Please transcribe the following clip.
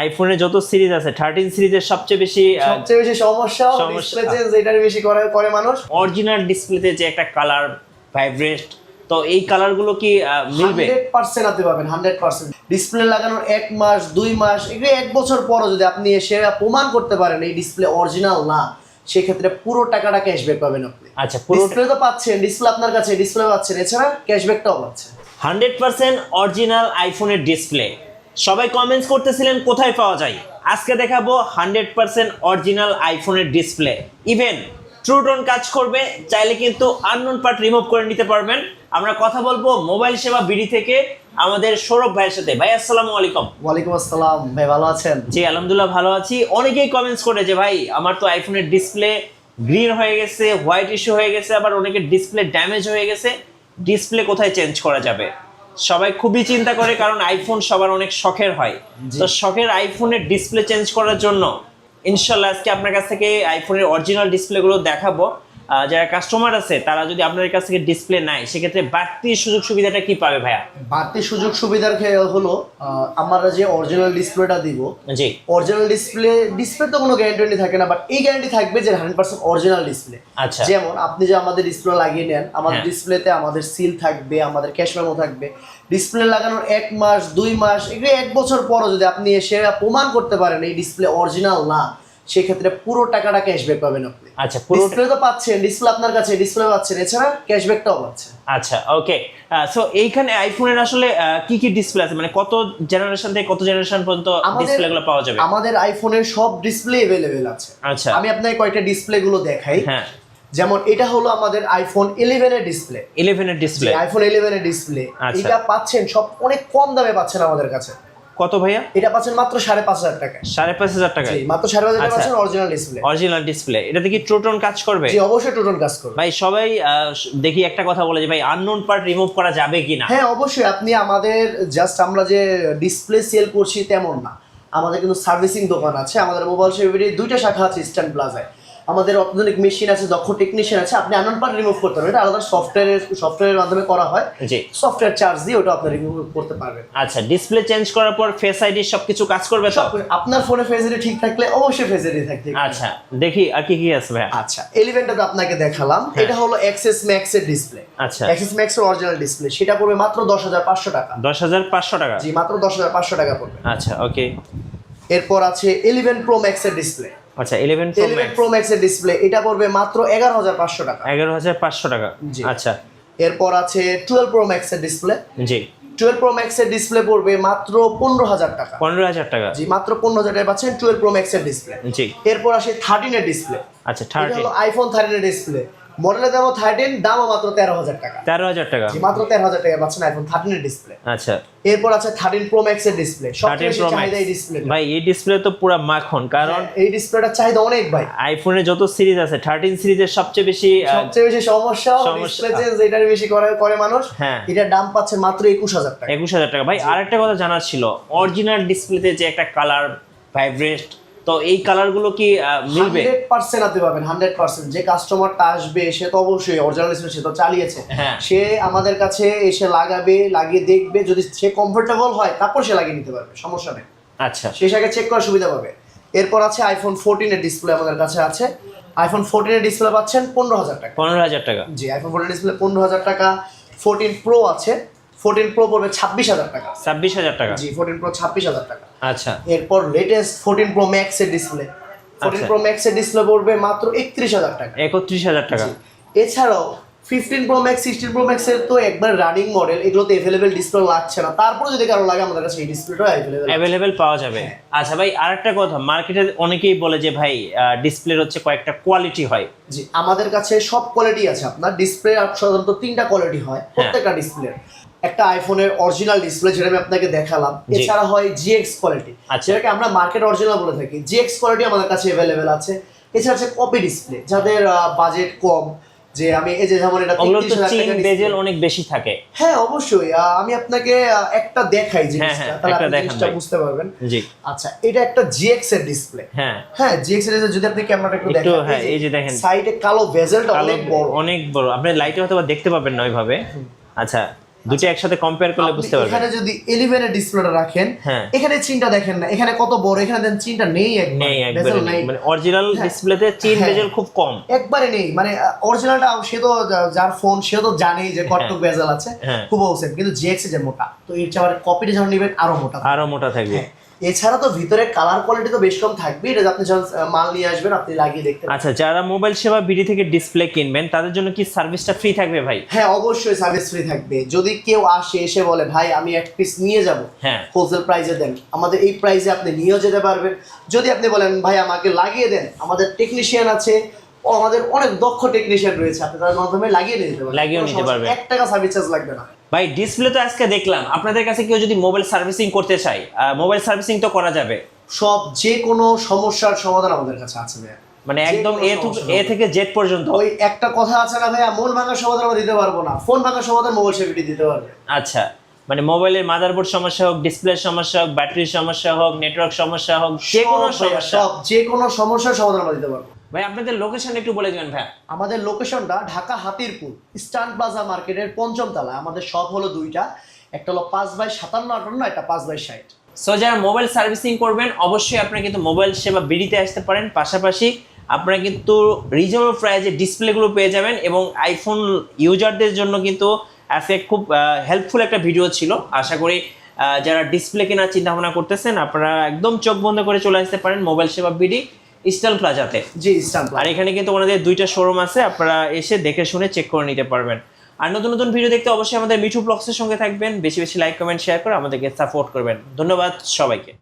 আইফোনের যত সিরিজ আছে থার্টিন সিরিজের সবচেয়ে বেশি সবচেয়ে বেশি সমস্যা। ডিসপ্লে চেঞ্জ এটার বেশি করে করে মানুষ। অরিজিনাল ডিসপ্লেতে যে একটা কালার ভাইব্রেট তো এই কালারগুলো কি মিলবে? হান্ড্রেড পার্সেন্ট আপনি পাবেন হান্ড্রেড পার্সেন্ট ডিসপ্লে লাগানোর এক মাস দুই মাস এগুলো এক বছর পরও যদি আপনি এসে প্রমাণ করতে পারেন এই ডিসপ্লে অরিজিনাল না সেক্ষেত্রে পুরো টাকাটা ক্যাশব্যাক পাবেন আপনি। আচ্ছা পুরো ডিসপ্লে তো পাচ্ছেন ডিসপ্লে আপনার কাছে ডিসপ্লে পাচ্ছেন এছাড়া ক্যাশব্যাকটাও পাচ্ছেন। হান্ড্রেড পার্সেন্ট অরিজিনাল আইফোনের ডিসপ্লে সবাই কমেন্টস করতেছিলেন কোথায় পাওয়া যায়? আজকে দেখাবো হান্ড্রেড পার্সেন্ট অরিজিনাল আইফোনের ডিসপ্লে ইভেন ট্রুটন কাজ করবে চাইলে কিন্তু আননোন পার্ট রিমুভ করে নিতে পারবেন। আমরা কথা বলব মোবাইল সেবা বিডি থেকে আমাদের সৌরভ ভাইয়ের সাথে। ভাই আসসালামু আলাইকুম। ওয়ালাইকুম আসসালাম। ভাই ভালো আছেন? জি আলহামদুলিল্লাহ ভালো আছি। অনেকেই কমেন্টস করে যে ভাই আমার তো আইফোনের ডিসপ্লে গ্রিন হয়ে গেছে হোয়াইট ইস্যু হয়ে গেছে আবার অনেকের ডিসপ্লে ড্যামেজ হয়ে গেছে। ডিসপ্লে কোথায় চেঞ্জ করা যাবে? সবাই খুবই চিন্তা করে কারণ আইফোন সবার অনেক শখের হয়। তো শখের আইফোনের ডিসপ্লে চেঞ্জ করার জন্য ইনশাল্লাহ আজকে আপনার কাছ থেকে আইফোনের অরিজিনাল ডিসপ্লেগুলো দেখাবো। যারা কাস্টমার আছে তারা যদি আপনার কাছ থেকে ডিসপ্লে নেয় সেক্ষেত্রে বাড়তি সুযোগ সুবিধাটা কি পাবে ভাইয়া? বাড়তি সুযোগ সুবিধার হলো আমরা যে অরিজিনাল ডিসপ্লেটা দিব জি। অরিজিনাল ডিসপ্লে ডিসপ্লে তো কোনো গ্যারান্টি থাকে না বাট এই গ্যারান্টি থাকবে যে হান্ড্রেড পার্সেন্ট অরিজিনাল ডিসপ্লে আচ্ছা। যেমন আপনি যে আমাদের ডিসপ্লে লাগিয়ে নেন আমাদের হ্যাঁ। ডিসপ্লেতে আমাদের সিল থাকবে আমাদের ক্যাশ মেমো থাকবে। ডিসপ্লে লাগানোর এক মাস দুই মাস এগুলো এক বছর পরও যদি আপনি এসে প্রমাণ করতে পারেন এই ডিসপ্লে অরিজিনাল না সেক্ষেত্রে পুরো টাকাটা ক্যাশব্যাক পাবেন আপনি। আচ্ছা পুরো ডিসপ্লে তো পাচ্ছেন ডিসপ্লে আপনার কাছে ডিসপ্লে পাচ্ছেন এছাড়া ক্যাশব্যাকটাও পাচ্ছেন আচ্ছা ওকে সো এইখানে আইফোনের আসলে কি কি ডিসপ্লে আছে? মানে কত জেনারেশন থেকে কত জেনারেশন পর্যন্ত ডিসপ্লেগুলো পাওয়া যাবে? আমাদের আইফোনের সব ডিসপ্লে অ্যাভেলেবেল আছে। আচ্ছা। আমি আপনাকে কয়েকটা ডিসপ্লে গুলো দেখাই। হ্যাঁ। যেমন এটা হলো আমাদের আইফোন ইলেভেনের ডিসপ্লে 11 এর ডিসপ্লে আইফোন ইলেভেনের ডিসপ্লে আচ্ছা। এটা পাচ্ছেন সব অনেক কম দামে পাচ্ছেন আমাদের কাছে। কত ভাইয়া? এটা পাচ্ছেন মাত্র সাড়ে পাঁচ হাজার টাকা সাড়ে পাঁচ হাজার টাকা মাত্র সাড়ে পাঁচ হাজার টাকা আচ্ছা। পাচ্ছেন অরিজিনাল ডিসপ্লে অরিজিনাল ডিসপ্লে এটাতে কি ট্রোটন কাজ করবে? জি অবশ্যই টোটাল কাজ করবে। ভাই সবাই আহ, দেখি একটা কথা বলে যে ভাই আননোন পার্ট রিমুভ করা যাবে কিনা? হ্যাঁ অবশ্যই। আপনি আমাদের জাস্ট আমরা যে ডিসপ্লে সেল করছি তেমন না। আমাদের কিন্তু সার্ভিসিং দোকান আছে। আমাদের মোবাইল সেভিটির দুইটা শাখা আছে ইস্টার্ন প্লাজায় আমাদের অত্যাধুনিক মেশিন আছে দক্ষ টেকনিশিয়ান আছে আপনি আনন পার্ট রিমুভ করতে পারবেন। এটা আলাদা সফটওয়্যারের সফটওয়্যারের মাধ্যমে করা হয়। জি। সফটওয়্যার চার্জ দিয়ে ওটা আপনি রিমুভ করতে পারবেন। আচ্ছা ডিসপ্লে চেঞ্জ করার পর ফেস আইডি সবকিছু কাজ করবে তো? আপনার ফোনে ফেসিলিটি ঠিক থাকলে অবশ্যই ফেসিলিটি থাকবে আচ্ছা দেখি আর কি কি আছে ভাই আচ্ছা এলিভেনটা তো আপনাকে দেখালাম। হ্যাঁ। এটা হলো এক্সেস ম্যাক্স এর ডিসপ্লে আচ্ছা। এক্সেস ম্যাক্স এর অরিজিনাল ডিসপ্লে সেটা পড়বে মাত্র দশ হাজার পাঁচশো টাকা। দশ হাজার পাঁচশো টাকা? জি মাত্র দশ হাজার পাঁচশো টাকা পড়বে। আচ্ছা ওকে এরপর আছে ইলেভেন প্রো ম্যাক্স এর ডিসপ্লে আচ্ছা eleven Pro eleven Pro Max এর ডিসপ্লে এটা পড়বে মাত্র এগারো হাজার পাঁচশো টাকা। এগারো হাজার পাঁচশো টাকা। জি। আচ্ছা। এরপর আছে টুয়েলভ প্রো ম্যাক্স এর ডিসপ্লে জি। টুয়েলভ প্রো ম্যাক্স এর ডিসপ্লে পড়বে মাত্র পনেরো হাজার টাকা। পনেরো হাজার টাকা। জি মাত্র পনেরো হাজার টাকা পাচ্ছেন টুয়েলভ প্রো ম্যাক্স এর ডিসপ্লে জি। এরপর আসে থার্টিন এর ডিসপ্লে আচ্ছা এটা থার্টি হলো আইফোন থার্টিন এর ডিসপ্লে মডেলের দামও থার্টিন দামও মাত্র তেরো হাজার টাকা। তেরো হাজার টাকা। মাত্র তেরো হাজার টাকা পাচ্ছেন আইফোন থার্টিন এর ডিসপ্লে আচ্ছা। এরপর আছে থার্টিন প্রো ম্যাক্স এর ডিসপ্লে থার্টিন প্রো এই ডিসপ্লে ভাই এই ডিসপ্লে তো পুরো মাখন কারণ এই ডিসপ্লেটার চাহিদা অনেক ভাই। আইফোনের যত সিরিজ আছে থার্টিন সিরিজের সবচেয়ে বেশি সবচেয়ে বেশি সমস্যা সমস্যা। ডিসপ্লে চেঞ্জ এটার বেশি করে করে মানুষ। হ্যাঁ। এটার দাম পাচ্ছে মাত্র একুশ হাজার টাকা। একুশ হাজার টাকা। ভাই আরেকটা কথা জানার ছিল। অরিজিনাল ডিসপ্লেতে যে একটা কালার ভাইব্রেট তো এই কালারগুলো কি মিলবে? হান্ড্রেড পার্সেন্ট আপনি পাবেন হান্ড্রেড পার্সেন্ট। যে কাস্টমারটা আসবে সে তো অবশ্যই অরিজিনাল ডিসপ্লে সে তো চালিয়েছে। হ্যাঁ। সে আমাদের কাছে এসে লাগাবে লাগিয়ে দেখবে যদি সে কমফোর্টেবল হয় তারপর সে লাগিয়ে নিতে পারবে সমস্যা নেই। আচ্ছা। সে আগে চেক করার সুবিধা পাবে। এরপর আছে আইফোন ফোরটিনের ডিসপ্লে আমাদের কাছে আছে। আইফোন ফোরটিনের ডিসপ্লে পাচ্ছেন পনেরো হাজার টাকা। পনেরো হাজার টাকা। জি আইফোন ফোরটিন ডিসপ্লে পনেরো হাজার টাকা। ফোরটিন প্রো আছে। ফোরটিন প্রো পড়বে ছাব্বিশ হাজার টাকা। ছাব্বিশ হাজার টাকা? জি ফোরটিন প্রো ছাব্বিশ হাজার টাকা। আচ্ছা। এরপর লেটেস্ট ফোরটিন প্রো ম্যাক্স এর ডিসপ্লে ফোরটিন। প্রো ম্যাক্স এর ডিসপ্লে পড়বে মাত্র একত্রিশ হাজার টাকা। একত্রিশ হাজার টাকা। এছাড়াও fifteen Pro Max sixteen Pro Max এর তো একবার রানিং মডেল এগুলোতে অ্যাভেলেবেল ডিসপ্লে লাগছে না। তারপরে যদি কারও লাগে আমাদের কাছে এই ডিসপ্লেটা অ্যাভেলেবেল অ্যাভেলেবেল পাওয়া যাবে। আচ্ছা ভাই আরেকটা কথা মার্কেটে অনেকেই বলে যে ভাই ডিসপ্লের হচ্ছে কয়েকটা কোয়ালিটি হয়। জি আমাদের কাছে সব কোয়ালিটি আছে। আপনার ডিসপ্লে সাধারণত তিনটা কোয়ালিটি হয় হ্যাঁ। প্রত্যেকটা ডিসপ্লে একটা আইফোনের অরিজিনাল ডিসপ্লে যেটা আমি আপনাকে দেখালাম। এছাড়া হয় জিএক্স কোয়ালিটি আচ্ছা। যেটাকে আমরা মার্কেট অরিজিনাল বলে থাকি। জিএক্স কোয়ালিটি আমাদের কাছে অ্যাভেলেবেল আছে। এছাড়া আছে কপি ডিসপ্লে যাদের বাজেট কম। যে আমি এই যে যেমন এটা ওগুলো তো 33,000 চিন বেজেল অনেক বেশি থাকে। হ্যাঁ অবশ্যই। আমি আপনাকে একটা দেখাই জিনিসটা। হ্যাঁ, তাহলে জিনিসটা বুঝতে পারবেন। জি। আচ্ছা এটা একটা জিএক্স এর ডিসপ্লে হ্যাঁ। হ্যাঁ জিএক্স এর যদি আপনি ক্যামেরাটা একটু দেখেন। হ্যাঁ, এই যে দেখেন। সাইডে কালো ভেজেলটা কালো অনেক বড়। অনেক বড়। আপনি লাইটে হয়তো দেখতে পাবেন না ওইভাবে। আচ্ছা দুটো একসাথে কম্পেয়ার করলে বুঝতে পারবেন। এখানে যদি এলিভেনের ডিসপ্লেটা রাখেন হ্যাঁ। এখানে চিনটা দেখেন না এখানে কত বড় এখানে দেন চিনটা নেই একদম নেই মানে অরিজিনাল ডিসপ্লেতে চিন হ্যাঁ। বেজেল খুব কম। একবারে নেই মানে অরিজিনালটা সে তো যার ফোন সে তো জানেই যে কতটুকু বেজেল আছে। হ্যাঁ। খুব হোসেন কিন্তু জিএক্স যে মোটা তো এর চেয়ে আবার কপিটা যখন নেবেন আরও মোটা। আরও মোটা থাকবে। হ্যাঁ। এছাড়া তো ভিতরে কালার কোয়ালিটি তো বেশ কম থাকবে এটা আপনি যখন মাল নিয়ে আসবেন আপনি লাগিয়ে দেখতে। আচ্ছা যারা মোবাইল সেবা বিডি থেকে ডিসপ্লে কিনবেন তাদের জন্য কি সার্ভিসটা ফ্রি থাকবে ভাই? হ্যাঁ অবশ্যই সার্ভিস ফ্রি থাকবে। যদি কেউ আসে এসে বলে ভাই আমি এক পিস নিয়ে যাব। হ্যাঁ। হোলসেল প্রাইসে দেন। আমাদের এই প্রাইসে আপনি নিয়েও যেতে পারবেন। যদি আপনি বলেন ভাই আমাকে লাগিয়ে দেন। আমাদের টেকনিশিয়ান আছে। ও আমাদের অনেক দক্ষ টেকনিশিয়ান রয়েছে। আপনি তার মাধ্যমে লাগিয়ে নিয়ে যেতে পারবেন। লাগিয়েও কোনো নিতে পারবেন। এক টাকা সার্ভিস চার্জ লাগবে না। ভাই ডিসপ্লে তো আজকে দেখলাম। আপনাদের কাছে কেউ যদি মোবাইল সার্ভিসিং করতে চায় মোবাইল সার্ভিসিং তো করা যাবে। সব যে কোনো সমস্যার সমাধান আমাদের কাছে আছে ভাইয়া। মানে একদম এ সমস্যা এ থেকে জেড পর্যন্ত। ওই একটা কথা আছে না ভাইয়া মন ভাঙার সমাধান আমরা দিতে পারব না। ফোন ভাঙার সমাধান মোবাইল সেভিটি দিতে পারবে। আচ্ছা মানে মোবাইলের মাদারবোর্ড সমস্যা হোক ডিসপ্লের সমস্যা হোক ব্যাটারির সমস্যা হোক নেটওয়ার্ক সমস্যা হোক যে কোনো সমস্যা। সব যে কোনো সমস্যার সমাধান আমরা দিতে পারব। ভাই আপনাদের লোকেশন একটু বলে দিবেন ভাই আমাদের লোকেশনটা ঢাকা হাতিরপুল স্টান প্লাজা মার্কেটের পঞ্চম তলা আমাদের শপ হলো দুইটা। একটা হলো পাঁচ বাই সাতান্ন আটান্ন একটা পাঁচ বাই ষাট। সো যারা মোবাইল সার্ভিসিং করবেন অবশ্যই আপনারা কিন্তু মোবাইল সেবা বিডিতে আসতে পারেন। পাশাপাশি আপনারা কিন্তু রিজনেবল প্রাইজে ডিসপ্লেগুলো পেয়ে যাবেন এবং আইফোন ইউজারদের জন্য কিন্তু আজকে খুব হেল্পফুল একটা ভিডিও ছিল। আশা করি যারা ডিসপ্লে কেনার চিন্তা ভাবনা করতেছেন আপনারা একদম চোখ বন্ধ করে চলে আসতে পারেন মোবাইল সেবা বিডি। ইস্টাল প্লাজাতে জি ইস্টার্ন আর এখানে কিন্তু ওনাদের দুইটা শোরুম আছে আপনারা এসে দেখে শুনে চেক করে নিতে পারবেন। আর নতুন নতুন ভিডিও দেখতে অবশ্যই আমাদের মিঠু ব্লগসের সঙ্গে থাকবেন। বেশি বেশি লাইক কমেন্ট শেয়ার করে আমাদেরকে সাপোর্ট করবেন। ধন্যবাদ সবাইকে।